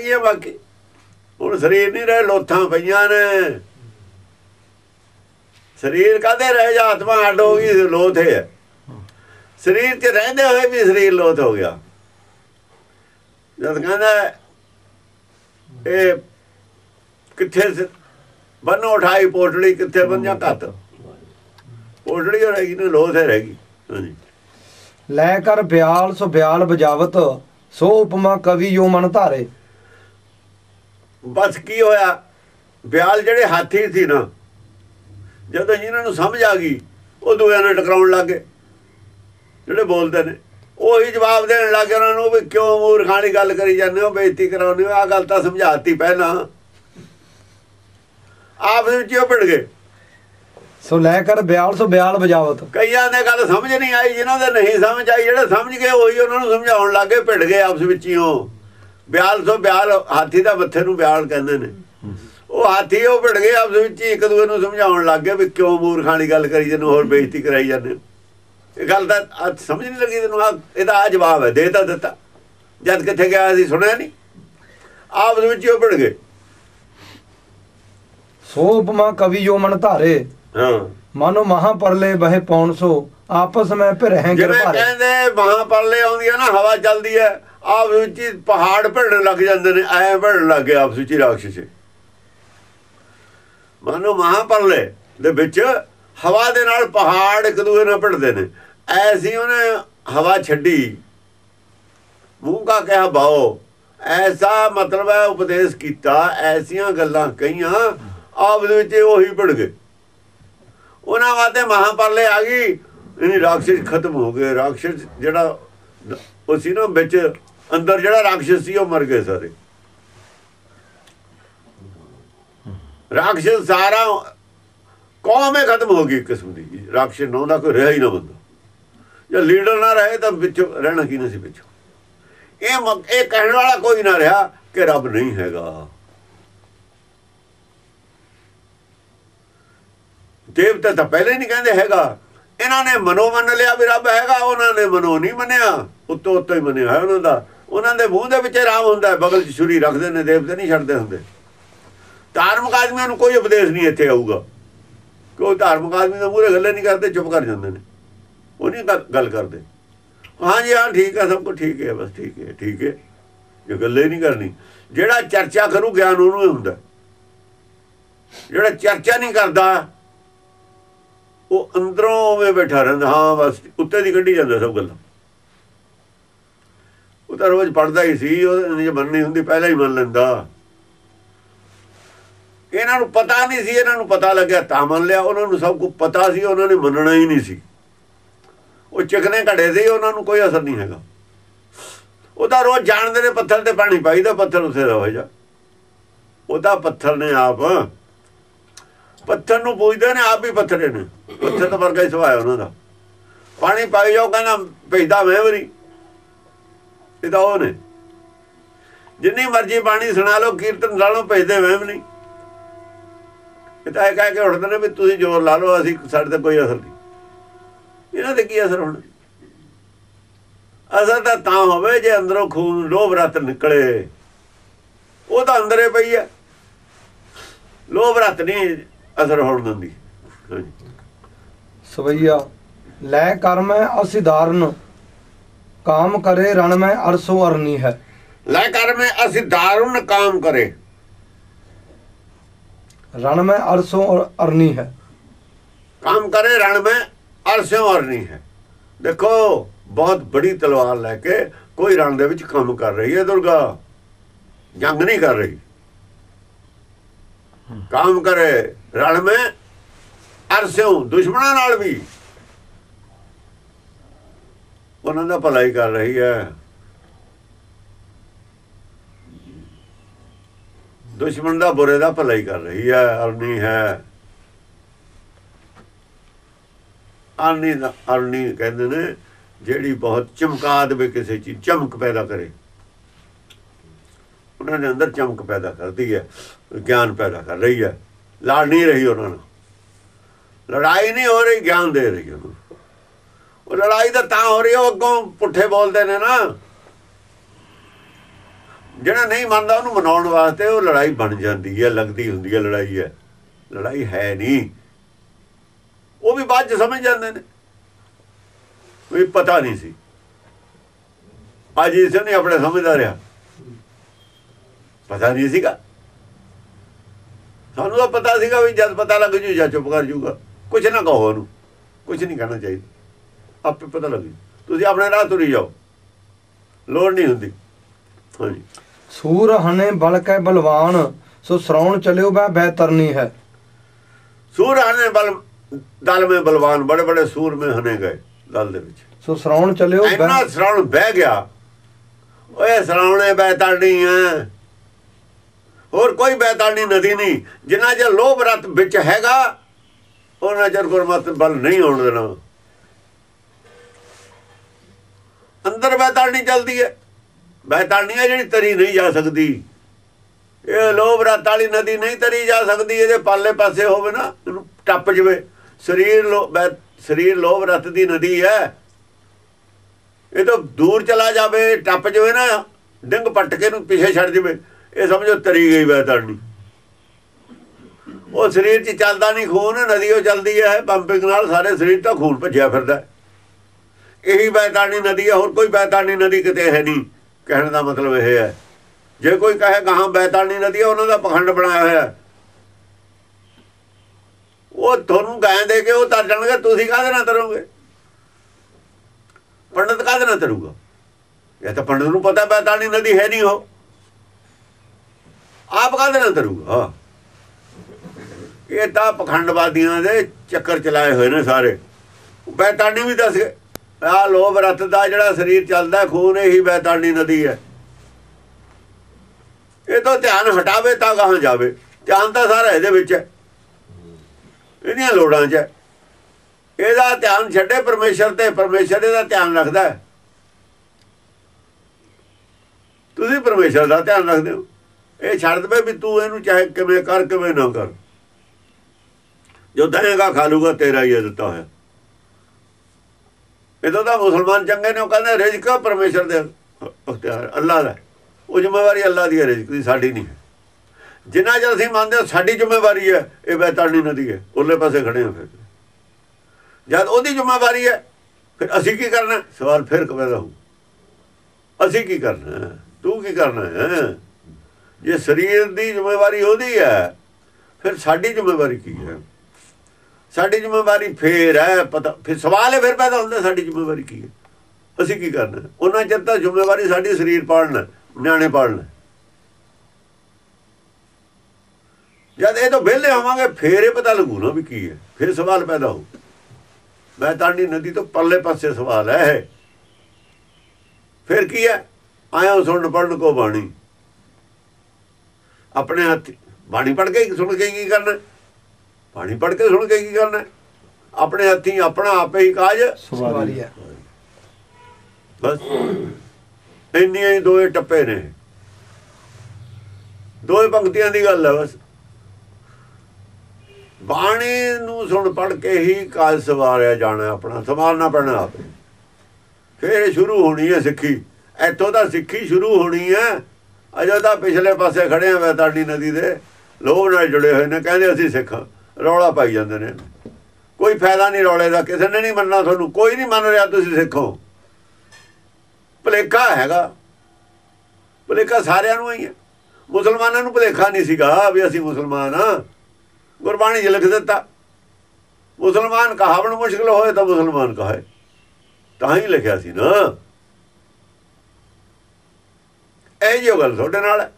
ਗਈਆਂ ਬਾਕੀ। ਹੁਣ ਸਰੀਰ ਨਹੀਂ ਰਹੇ, ਲੋਥਾਂ ਪਈਆਂ ਨੇ। ਸਰੀਰ ਕਾਦੇ ਰਹਿ ਜਾ ਆਤਮਾ ਅੱਡ ਹੋ ਗਈ, ਲੋਥ ਹੈ। ਸਰੀਰ 'ਚ ਰਹਿੰਦੇ ਹੋਏ ਵੀ ਸਰੀਰ ਲੋਥ ਹੋ ਗਿਆ। ਜਦ ਕਹਿੰਦਾ, ਇਹ ਕਿੱਥੇ ਬੰਨੋ ਉਠਾਈ ਪੋਟੜੀ ਕਿੱਥੇ ਬੰਨਿਆ ਕੱਤ ਪੋਟੜੀ ਹੋ ਰਹੀ ਨਾ ਲੋਥ ਹੈ ਰਹੀ ਹਾਂਜੀ। ਲੈ ਕਰ ਬਿਆਲ, ਸੋ ਬਿਆਲ ਬਜਾਵਤ ਸੋ ਉਪਮਾ ਕਵੀ ਯੋ ਮਨ ਧਾਰੇ। ਬਸ ਕੀ ਹੋਇਆ? ਬਿਆਲ ਜਿਹੜੇ ਹਾਥੀ ਸੀ ਨਾ ਜਦੋਂ ਇਹਨਾਂ ਨੂੰ ਸਮਝ ਆ ਗਈ ਉਹ ਦੂਜਿਆਂ ਨਾਲ ਟਕਰਾਉਣ ਲੱਗੇ ਜਿਹੜੇ ਬੋਲਦੇ ਨੇ ਉਹੀ ਜਵਾਬ ਦੇਣ ਲੱਗੇ ਉਹਨਾਂ ਨੂੰ ਵੀ ਕਿਉਂ ਮੂਰਖਾਣੀ ਗੱਲ ਕਰੀ ਜਾਂਦੇ ਹੋ ਬੇਇੱਜ਼ਤੀ ਕਰਾਉਂਦੇ ਹੋ ਆ ਗੱਲ ਤਾਂ ਸਮਝਾਤੀ ਪਹਿਲਾਂ। ਆਪ ਵਿੱਚ ਹੀ ਉਹ ਭਿੜ ਗਏ। ਸੋ ਲੈ ਕਰ ਬਿਆਲ ਸੋ ਬਿਆਲ ਬਜਾਵਤ ਕਈਆਂ ਦੇ ਗੱਲ ਸਮਝ ਨਹੀਂ ਆਈ ਜਿਨ੍ਹਾਂ ਦੇ ਨਹੀਂ ਸਮਝ ਆਈ ਜਿਹੜੇ ਸਮਝ ਗਏ ਉਹੀ ਉਹਨਾਂ ਨੂੰ ਸਮਝਾਉਣ ਲੱਗੇ ਭਿੜ ਗਏ ਆਪਸ ਵਿੱਚ ਹੀ ਉਹ। ਬਿਆਲ ਸੋ ਬਿਆਲ ਹਾਥੀ ਦਾ ਮੱਥੇ ਨੂੰ ਬਿਆਲ ਕਹਿੰਦੇ ਨੇ। ਉਹ ਹਾਥੀ ਉਹ ਭਿੜ ਗਏ ਆਪਸ ਵਿੱਚ ਇੱਕ ਦੂਜੇ ਨੂੰ ਸਮਝਾਉਣ ਲੱਗੇ ਵੀ ਕਿਉਂ ਮੂਰਖਾਣੀ ਗੱਲ ਕਰੀ ਜਨੂੰ ਹੋਰ ਬੇਇੱਜ਼ਤੀ ਕਰਾਈ ਜਾਂਦੇ। ਇਹ ਗੱਲ ਦਾ ਅੱਜ ਸਮਝ ਨਹੀਂ ਲੱਗੀ ਤੈਨੂੰ ਆ ਇਹਦਾ ਆ ਜਵਾਬ ਹੈ ਦੇ ਤਾਂ ਦਿੱਤਾ। ਜਦ ਕਿੱਥੇ ਗਿਆ ਸੀ ਸੁਣਿਆ ਨਹੀਂ? ਆਪਸ ਵਿੱਚ ਉਹ ਭਿੜ ਗਏ। ਸੋ ਉਪਮਾ ਕਵੀ ਯੋ ਮਨ ਧਾਰੇ ਹਾਂ। ਮਾਨੋ ਮਹਾ ਪਰਲੇ ਬਹਿ ਪੌਣ ਸੋ ਆਪਸ ਮੈਂ ਫਿਰ ਹੈ ਗਿਰ ਜਿਵੇਂ ਭਾਰੇ। ਕਹਿੰਦੇ ਮਹਾਪਰਲੇ ਆਉਂਦੀ ਹੈ ਨਾ ਹਵਾ ਚੱਲਦੀ ਹੈ ਆਪਸ ਵਿੱਚ ਪਹਾੜ ਭਿੜਨ ਲੱਗ ਜਾਂਦੇ ਨੇ, ਐ ਭਿੜਨ ਲੱਗ ਗਏ ਆਪਸ ਵਿੱਚ ਰਾਖਸ਼ ਮਾਨੋ ਮਹਾਪਰਲੇ ਦੇ ਵਿੱਚ ਹਵਾ ਦੇ ਨਾਲ ਪਹਾੜ ਇੱਕ ਦੂਜੇ ਨਾਲ ਭਿੜਦੇ ਨੇ। ਐਸੀ ਉਹਨੇ ਹਵਾ ਛੱਡੀ। ਮੂੰਹ ਕਾ ਕਿਹਾ, ਬਾਓ, ਐਸਾ ਮਤਲਬ ਹੈ ਉਪਦੇਸ਼ ਕੀਤਾ, ਐਸੀਆਂ ਗੱਲਾਂ ਕਹੀਆਂ ਆਪ ਦੇ ਵਿੱਚ ਉਹੀ ਭਿੜ ਗਏ। ਉਹਨਾਂ ਵਾਸਤੇ ਮਹਾਪਰਲੇ ਆ ਗਈ। ਇਹ ਰਾਖਸ਼ ਖਤਮ ਹੋ ਗਏ। ਰਾਖਸ਼ ਜਿਹੜਾ ਉਹ ਸੀ ਨਾ ਵਿੱਚ ਅੰਦਰ ਜਿਹੜਾ ਰਾਖਸ਼ ਸੀ ਉਹ ਮਰ ਗਏ ਸਾਰੇ। ਰਾਖਸ਼ ਸਾਰਾ ਕੌਮ ਹੀ ਖਤਮ ਹੋ ਗਈ ਕਿਸਮ ਦੀ। ਰਾਖਸ਼ ਨੌ ਦਾ ਕੋਈ ਰਿਹਾ ਹੀ ਨਾ ਬੰਦਾ। ਜੇ ਲੀਡਰ ਨਾ ਰਹੇ ਤਾਂ ਪਿੱਛੋਂ ਰਹਿਣਾ ਕੀ ਨਹੀਂ ਸੀ ਪਿੱਛੋਂ ਇਹ ਇਹ ਕਹਿਣ ਵਾਲਾ ਕੋਈ ਨਾ ਰਿਹਾ ਕਿ ਰੱਬ ਨਹੀਂ ਹੈਗਾ। ਦੇਵਤਾ ਤਾਂ ਪਹਿਲੇ ਨਹੀਂ ਕਹਿੰਦੇ ਹੈਗਾ। ਇਹਨਾਂ ਨੇ ਮਨੋ ਮੰਨ ਲਿਆ ਵੀ ਰੱਬ ਹੈਗਾ, ਉਹਨਾਂ ਨੇ ਮਨੋ ਨਹੀਂ ਮੰਨਿਆ। ਉੱਤੋਂ ਉੱਤੋਂ ਹੀ ਮੰਨਿਆ ਹੈ ਉਹਨਾਂ ਦਾ। ਉਹਨਾਂ ਦੇ ਮੂੰਹ ਦੇ ਵਿੱਚ ਆਰਾਮ ਹੁੰਦਾ ਬਗਲ 'ਚ ਛੁਰੀ ਰੱਖਦੇ ਨੇ ਦੇਵਤੇ ਨਹੀਂ ਛੱਡਦੇ ਹੁੰਦੇ। ਧਾਰਮਿਕ ਆਦਮੀਆਂ ਨੂੰ ਕੋਈ ਉਪਦੇਸ਼ ਨਹੀਂ ਇੱਥੇ ਆਊਗਾ। ਕੋਈ ਧਾਰਮਿਕ ਆਦਮੀ ਦਾ ਮੂਹਰੇ ਗੱਲੇ ਨਹੀਂ ਕਰਦੇ, ਚੁੱਪ ਕਰ ਜਾਂਦੇ ਨੇ। ਉਹ ਨਹੀਂ ਗੱਲ- ਗੱਲ ਕਰਦੇ। ਹਾਂਜੀ ਹਾਂ, ਠੀਕ ਹੈ, ਸਭ ਕੁਝ ਠੀਕ ਹੈ, ਬਸ ਠੀਕ ਹੈ ਠੀਕ ਹੈ। ਜੇ ਗੱਲੇ ਨਹੀਂ ਕਰਨੀ, ਜਿਹੜਾ ਚਰਚਾ ਕਰੂ, ਗਿਆਨ ਉਹਨੂੰ ਹੀ ਹੁੰਦਾ। ਜਿਹੜਾ ਚਰਚਾ ਨਹੀਂ ਕਰਦਾ, ਉਹ ਅੰਦਰੋਂ ਉਵੇਂ ਬੈਠਾ ਰਹਿੰਦਾ। ਹਾਂ, ਬਸ, ਉੱਤੇ ਦੀ ਕੱਢੀ ਜਾਂਦਾ ਸਭ ਗੱਲਾਂ। ਤਾਂ ਰੋਜ਼ ਪੜਦਾ ਹੀ ਸੀ, ਉਹ ਜੇ ਮੰਨਣੀ ਹੁੰਦੀ, ਪਹਿਲਾਂ ਹੀ ਮੰਨ ਲੈਂਦਾ। ਇਹਨਾਂ ਨੂੰ ਪਤਾ ਨਹੀਂ ਸੀ, ਇਹਨਾਂ ਨੂੰ ਪਤਾ ਲੱਗਿਆ, ਤਾਂ ਮੰਨ ਲਿਆ। ਉਹਨਾਂ ਨੂੰ ਸਭ ਕੁਝ ਪਤਾ ਸੀ, ਉਹਨਾਂ ਨੇ ਮੰਨਣਾ ਹੀ ਨਹੀਂ ਸੀ। ਉਹ ਚਿਕਨੇ ਘੜੇ ਸੀ ਉਹਨਾਂ ਨੂੰ ਕੋਈ ਅਸਰ ਨਹੀਂ ਹੈਗਾ। ਉਹ ਤਾਂ ਰੋਜ਼ ਜਾਣਦੇ ਨੇ, ਪੱਥਰ ਤੇ ਪਾਣੀ ਪਾਈਦਾ, ਪੱਥਰ ਉਸੇ ਦਾ ਹੋ ਜਾ ਉਹਦਾ ਪੱਥਰ ਨੇ ਆਪ। ਪੱਥਰ ਨੂੰ ਪੁੱਛਦੇ ਨੇ, ਆਪ ਹੀ ਪੱਥਰੇ ਨੇ। ਪੱਥਰ ਤਾਂ ਵਰਗਾ ਹੀ ਸੁਭਾਅ ਉਹਨਾਂ ਦਾ। ਪਾਣੀ ਪਾਈ ਜਾਓ, ਕਹਿੰਦਾ ਭੇਜਦਾ ਮੈਂ ਵੀ ਇਹ ਤਾਂ ਉਹ ਨੇ। ਜਿੰਨੀ ਮਰਜ਼ੀ ਬਾਣੀ ਸੁਣਾ ਲਓ, ਕੀਰਤਨ ਲਾ ਭੇਜਦੇ ਮੈਂ ਨਹੀਂ। ਇਹ ਤਾਂ ਇਹ ਕਹਿ ਕੇ ਉੱਠਦੇ ਨੇ ਵੀ ਤੁਸੀਂ ਜ਼ੋਰ ਲਾ ਲਓ, ਅਸੀਂ ਸਾਡੇ ਤੇ ਕੋਈ ਅਸਰ ਨਹੀਂ। ਇਹਨਾਂ ਤੇ ਕੀ ਅਸਰ ਹੋਣਾ? ਅਸਰ ਤਾਂ ਤਾਂ ਹੋਵੇ ਜੇ ਅੰਦਰੋਂ ਖੂਨ ਲੋਭ ਰਤ ਨਿਕਲੇ। ਉਹ ਤਾਂ ਅੰਦਰੇ ਪਈ ਹੈ। ਲੋਭ ਰਤ ਨਹੀਂ ਅਸਰ ਹੋਣ ਦਿੰਦੀ। ਹਾਂਜੀ। ਸਵਈਆ, ਲੈ ਕਰਮ ਮੈਂ ਅਸਿਧਾਰਨ। ਕਾਮ ਕਰੇ ਰਣ ਮੈਂ ਅਰਸੋ ਅਰਨੀ ਹੈ ਲੈ ਕਰ ਮੈਂ ਅਸੀਂ ਦਾਰੁਨ ਕੰਮ ਕਰੇ ਰਣ ਮੈਂ ਅਰਸੋ ਅਰ- ਅਰਨੀ ਹੈ काम करे रण में ਅਰਸ਼ੋਂ ਅਰਨੀ ਹੈ ਦੇਖੋ ਬਹੁਤ ਬੜੀ ਤਲਵਾਰ ਲੈ ਕੇ ਕੋਈ ਰਣ ਦੇ ਵਿੱਚ ਕੰਮ ਕਰ ਰਹੀ ਹੈ ਦੁਰਗਾ ਜੰਗ ਨਹੀਂ ਕਰ ਰਹੀ ਕੰਮ ਕਰੇ ਰਣ में ਅਰਸ਼ੋਂ ਦੁਸ਼ਮਣਾਂ ਨਾਲ ਵੀ ਉਹਨਾਂ ਦਾ ਭਲਾਈ ਕਰ ਰਹੀ ਹੈ। ਦੁਸ਼ਮਣ ਦਾ ਬੁਰੇ ਦਾ ਭਲਾਈ ਕਰ ਰਹੀ ਹੈ, ਅਰਨੀ ਹੈ। ਅਰਨੀ ਦਾ ਅਰਨੀ ਕਹਿੰਦੇ ਨੇ, ਜਿਹੜੀ ਬਹੁਤ ਚਮਕਾ ਦੇਵੇ ਕਿਸੇ ਚੀਜ਼ ਚਮਕ ਪੈਦਾ ਕਰੇ। ਉਹਨਾਂ ਦੇ ਅੰਦਰ ਚਮਕ ਪੈਦਾ ਕਰਦੀ ਹੈ, ਗਿਆਨ ਪੈਦਾ ਕਰ ਰਹੀ ਹੈ। ਲੜ ਨਹੀਂ ਰਹੀ ਉਹਨਾਂ ਨਾਲ। ਲੜਾਈ ਨਹੀਂ ਹੋ ਰਹੀ, ਗਿਆਨ ਦੇ ਰਹੀ ਉਹਨਾਂ ਉਹ ਲੜਾਈ ਤਾਂ ਤਾਂ ਹੋ ਰਹੀ ਹੈ ਉਹ ਅੱਗੋਂ ਪੁੱਠੇ ਬੋਲਦੇ ਨੇ ਨਾ। ਜਿਹੜਾ ਨਹੀਂ ਮੰਨਦਾ, ਉਹਨੂੰ ਮਨਾਉਣ ਵਾਸਤੇ ਉਹ ਲੜਾਈ ਬਣ ਜਾਂਦੀ ਹੈ, ਲੱਗਦੀ ਹੁੰਦੀ ਹੈ, ਲੜਾਈ ਹੈ। ਲੜਾਈ ਹੈ ਨਹੀਂ। ਉਹ ਵੀ ਬਾਅਦ ਚ ਸਮਝ ਜਾਂਦੇ ਨੇ। ਵੀ ਪਤਾ ਨਹੀਂ ਸੀ। ਅਜੀਤ ਸਿੰਘ ਨੇ ਆਪਣੇ ਸਮਝਦਾ ਰਿਹਾ। ਪਤਾ ਨਹੀਂ ਸੀਗਾ। ਸਾਨੂੰ ਤਾਂ ਪਤਾ ਸੀਗਾ ਵੀ ਜਦ ਪਤਾ ਲੱਗ ਜੂ ਜਾਂ ਚੁੱਪ ਕਰ ਜੂਗਾ। ਕੁਝ ਨਾ ਕਹੋ ਉਹਨੂੰ। ਕੁਝ ਨਹੀਂ ਕਹਿਣਾ ਚਾਹੀਦਾ। ਆਪੇ ਪਤਾ ਲੱਗੇ। ਤੁਸੀਂ ਆਪਣੇ ਰਾਹ ਤੁਰੀ ਜਾਓ। ਲੋੜ ਨਹੀਂ ਹੁੰਦੀ। ਹਾਂਜੀ। ਸੂਰ ਹਨੇ ਬਲ ਕੈ ਬਲਵਾਨ ਸੋ ਸਰਾਉਣ ਚਲਿਓ ਬੈ ਬੈਤਰਨੀ ਹੈ। ਸੂਰ ਹਨੇ ਬਲ ਦਲ ਮੇ ਬਲਵਾਨ ਬੜੇ ਬੜੇ ਸੂਰ ਮੇ ਹਨੇ ਗਏ ਦਲ ਦੇ ਵਿੱਚ। ਸੋ ਸਰਾਉਣ ਚਲਿਓ ਇੰਨਾ ਸਰਾਉਣ ਬਹਿ ਗਿਆ। ਓਏ ਸਰਾਉਣੇ ਬੈਤਰਨੀ ਹੈ। ਹੋਰ ਕੋਈ ਬੈਤਾਨੀ ਨਦੀ ਨਹੀਂ। ਜਿੰਨਾ ਜੇ ਲੋਭ ਰਤ ਵਿੱਚ ਹੈਗਾ ਉਹਨਾਂ ਚਿਰ ਗੁਰਮਤ ਬਲ ਨਹੀਂ ਹੋਣ ਦੇਣਾ। ਅੰਦਰ ਬੈਤਾੜੀ ਚੱਲਦੀ ਹੈ। ਬੈਤਾੜੀ ਹੈ ਜਿਹੜੀ ਤਰੀ ਨਹੀਂ ਜਾ ਸਕਦੀ। ਇਹ ਲੋਭ ਰਤ ਵਾਲੀ ਨਦੀ ਨਹੀਂ ਤਰੀ ਜਾ ਸਕਦੀ, ਇਹਦੇ ਪਾਲੇ ਪਾਸੇ ਹੋਵੇ ਨਾ, ਇਹਨੂੰ ਟੱਪ ਜਵੇ। ਸਰੀਰ ਲੋ ਸਰੀਰ ਲੋਭ ਰਤ ਦੀ ਨਦੀ ਹੈ। ਇਹ ਤਾਂ ਦੂਰ ਚਲਾ ਜਾਵੇ, ਟੱਪ ਜਾਵੇ ਨਾ, ਡਿੰਗ ਪੱਟ ਕੇ ਨੂੰ ਪਿੱਛੇ ਛੱਡ ਜਾਵੇ। ਇਹ ਸਮਝੋ ਤਰੀ ਗਈ ਵੈ ਉਹ ਸਰੀਰ 'ਚ ਚੱਲਦਾ ਨਹੀਂ, ਖੂਨ, ਨਦੀ ਉਹ ਚੱਲਦੀ ਹੈ ਪੰਪਿੰਗ ਨਾਲ ਸਾਰੇ ਸਰੀਰ ਤਾਂ ਖੂਨ ਭੱਜਿਆ ਫਿਰਦਾ ਇਹੀ ਬੈਤਾਨੀ ਨਦੀ ਹੈ ਹੋਰ ਕੋਈ ਬੈਤਾਨੀ ਨਦੀ ਕਿਤੇ ਹੈ ਨਹੀਂ। ਕਹਿਣ ਦਾ ਮਤਲਬ ਇਹ ਹੈ। ਜੇ ਕੋਈ ਕਹੇ ਗਾਹਾਂ ਬੈਤਾਨੀ ਨਦੀ ਹੈ ਉਹਨਾਂ ਦਾ ਪਖੰਡ ਬਣਾਇਆ ਹੋਇਆ। ਉਹ ਤੁਹਾਨੂੰ ਗਾਂ ਦੇ ਕੇ ਉਹ ਤਰ ਜਾਣਗੇ, ਤੁਸੀਂ ਕਾਹਦੇ ਨਾਲ ਤਰੋਗੇ? ਪੰਡਤ ਕਾਹਦੇ ਨਾਲ ਤਰੂਗਾ? ਇਹ ਤਾਂ ਪੰਡਤ ਨੂੰ ਪਤਾ ਬੈਤਾਨੀ ਨਦੀ ਹੈ ਨਹੀਂ ਉਹ। ਆਪ ਕਾਹਦੇ ਨਾਲ ਤਰੂਗਾ? ਇਹ ਤਾਂ ਪਖੰਡਵਾਦੀਆਂ ਦੇ ਚੱਕਰ ਚਲਾਏ ਹੋਏ ਨੇ ਸਾਰੇ। ਬੈਤਾਨੀ ਵੀ ਦੱਸ ਗਏ। ਆ ਲੋਭ ਰਤ ਦਾ ਜਿਹੜਾ ਸਰੀਰ ਚੱਲਦਾ, ਖੂਨ ਇਹੀ ਬੈਤਾਨੀ ਨਦੀ ਹੈ। ਇਹ ਤੋਂ ਧਿਆਨ ਹਟਾਵੇ ਤਾਂ ਗਾਹਾਂ ਜਾਵੇ। ਧਿਆਨ ਤਾਂ ਸਾਰਾ ਇਹਦੇ ਵਿੱਚ ਹੈ। ਇਹਦੀਆਂ ਲੋੜਾਂ 'ਚ ਹੈ। ਇਹਦਾ ਧਿਆਨ ਛੱਡੇ ਪਰਮੇਸ਼ਰ ਤੇ, ਪਰਮੇਸ਼ਰ ਇਹਦਾ ਧਿਆਨ ਰੱਖਦਾ ਹੈ। ਤੁਸੀਂ ਪਰਮੇਸ਼ਰ ਦਾ ਧਿਆਨ ਰੱਖਦੇ ਹੋ। ਇਹ ਛੱਡ ਦਵੇ ਵੀ ਤੂੰ ਇਹਨੂੰ ਚਾਹੇ ਕਿਵੇਂ ਕਰ, ਕਿਵੇਂ ਨਾ ਕਰ। ਜੋ ਦਏਗਾ ਖਾ ਲੂਗਾ, ਤੇਰਾ ਹੀ ਹੈ ਦਿੱਤਾ ਹੋਇਆ। ਇਦੋਂ ਤਾਂ ਮੁਸਲਮਾਨ ਚੰਗੇ ਨੇ, ਉਹ ਕਹਿੰਦੇ ਰਿਜ਼ਕ ਪਰਮੇਸ਼ਰ ਦੇ ਅਖਤਿਆਰ ਅੱਲਾ ਦਾ। ਉਹ ਜ਼ਿੰਮੇਵਾਰੀ ਅੱਲਾ ਦੀ ਹੈ, ਰਿਜ਼ਕ ਦੀ ਸਾਡੀ ਨਹੀਂ ਹੈ। ਜਿੰਨਾ ਜਦ ਅਸੀਂ ਮੰਨਦੇ ਸਾਡੀ ਜ਼ਿੰਮੇਵਾਰੀ ਹੈ, ਇਹ ਬੈਤਾਨੀ ਨਦੀ ਹੈ। ਉਹਲੇ ਪਾਸੇ ਖੜੇ ਹਾਂ ਫਿਰ। ਜਦ ਉਹਦੀ ਜ਼ਿੰਮੇਵਾਰੀ ਹੈ, ਫਿਰ ਅਸੀਂ ਕੀ ਕਰਨਾ ਸਵਾਲ ਫਿਰ ਕਵੇਦਾ ਹੋ ਅਸੀਂ ਕੀ ਕਰਨਾ ਤੂੰ ਕੀ ਕਰਨਾ ਹੈ? ਜੇ ਸਰੀਰ ਦੀ ਜ਼ਿੰਮੇਵਾਰੀ ਉਹਦੀ ਹੈ, ਫਿਰ ਸਾਡੀ ਜ਼ਿੰਮੇਵਾਰੀ ਕੀ ਹੈ? ਸਾਡੀ ਜ਼ਿੰਮੇਵਾਰੀ ਫੇਰ ਹੈ, ਪਤਾ ਫਿਰ ਸਵਾਲ ਹੈ, ਫਿਰ ਪੈਦਾ ਹੁੰਦਾ ਸਾਡੀ ਜ਼ਿੰਮੇਵਾਰੀ ਕੀ ਹੈ? ਅਸੀਂ ਕੀ ਕਰਨਾ ਉਹਨਾਂ ਚਿਰ ਤਾਂ ਜ਼ਿੰਮੇਵਾਰੀ ਸਾਡੀ ਸਰੀਰ ਪਾਲਣਾ ਨਿਆਣੇ ਪਾਲਣਾ ਜਦ ਇਹ ਤੋਂ ਵਿਹਲੇ ਹੋਵਾਂਗੇ, ਫੇਰ ਇਹ ਪਤਾ ਲੱਗੂ ਨਾ ਵੀ ਕੀ ਹੈ। ਫਿਰ ਸਵਾਲ ਪੈਦਾ ਹੋ ਮੈਂ ਤਾਂਡੀ ਨਦੀ ਤੋਂ ਪਰਲੇ ਪਾਸੇ ਸਵਾਲ ਹੈ ਇਹ। ਫਿਰ ਕੀ ਹੈ? ਆਇਆ ਸੁਣਨ ਪੜਨ ਕੋ ਬਾਣੀ। ਆਪਣੇ ਹੱਥ ਬਾਣੀ ਪੜ ਕੇ ਸੁਣ ਕੇ ਕੀ ਕਰਨਾ ਬਾਣੀ ਪੜ ਕੇ ਸੁਣ ਕੇ ਕੀ ਕਰਨਾ ਆਪਣੇ ਹੱਥੀ ਆਪਣਾ ਆਪੇ ਹੀ ਕਾਜ ਸਵਾਰੀ ਹੈ। ਬਸ। ਇੰਨੀਆਂ ਹੀ ਦੋਏ ਟੱਪੇ ਨੇ। ਦੋਏ ਪੰਕਤੀਆਂ ਦੀ ਗੱਲ ਹੈ ਬਸ। ਬਾਣੀ ਨੂੰ ਸੁਣ ਪੜ ਕੇ ਹੀ ਕਾਜ ਸਵਾਰਿਆ ਜਾਣਾ ਆਪਣਾ ਸਵਾਰਨਾ ਪੈਣਾ ਆਪੇ। ਫਿਰ ਸ਼ੁਰੂ ਹੋਣੀ ਹੈ ਸਿੱਖੀ। ਇੱਥੋਂ ਤਾਂ ਸਿੱਖੀ ਸ਼ੁਰੂ ਹੋਣੀ ਹੈ। ਅਜੇ ਤਾਂ ਪਿਛਲੇ ਪਾਸੇ ਖੜੇ ਆ ਵੈਤਾੜੀ ਨਦੀ ਦੇ। ਲੋਭ ਨਾਲ ਜੁੜੇ ਹੋਏ ਨੇ ਕਹਿੰਦੇ ਅਸੀਂ ਸਿੱਖ। ਰੌਲਾ ਪਾਈ ਜਾਂਦੇ ਨੇ। ਕੋਈ ਫਾਇਦਾ ਨਹੀਂ ਰੌਲੇ ਦਾ, ਕਿਸੇ ਨੇ ਨਹੀਂ ਮੰਨਣਾ ਤੁਹਾਨੂੰ। ਕੋਈ ਨਹੀਂ ਮੰਨ ਰਿਹਾ ਤੁਸੀਂ ਸਿੱਖੋ। ਭਲੇਖਾ ਹੈਗਾ। ਭਲੇਖਾ ਸਾਰਿਆਂ ਨੂੰ ਹੀ ਹੈ। ਮੁਸਲਮਾਨਾਂ ਨੂੰ ਭਲੇਖਾ ਨਹੀਂ ਸੀਗਾ ਵੀ ਅਸੀਂ ਮੁਸਲਮਾਨ ਆ ਗੁਰਬਾਣੀ 'ਚ ਲਿਖ ਦਿੱਤਾ। ਮੁਸਲਮਾਨ ਕਹਾਵਣ ਮੁਸ਼ਕਲ ਹੋਏ ਤਾਂ ਮੁਸਲਮਾਨ ਕਹੇ ਤਾਂ ਹੀ ਲਿਖਿਆ ਸੀ ਨਾ। ਇਹ ਜੋ ਗੱਲ ਤੁਹਾਡੇ ਨਾਲ ਹੈ।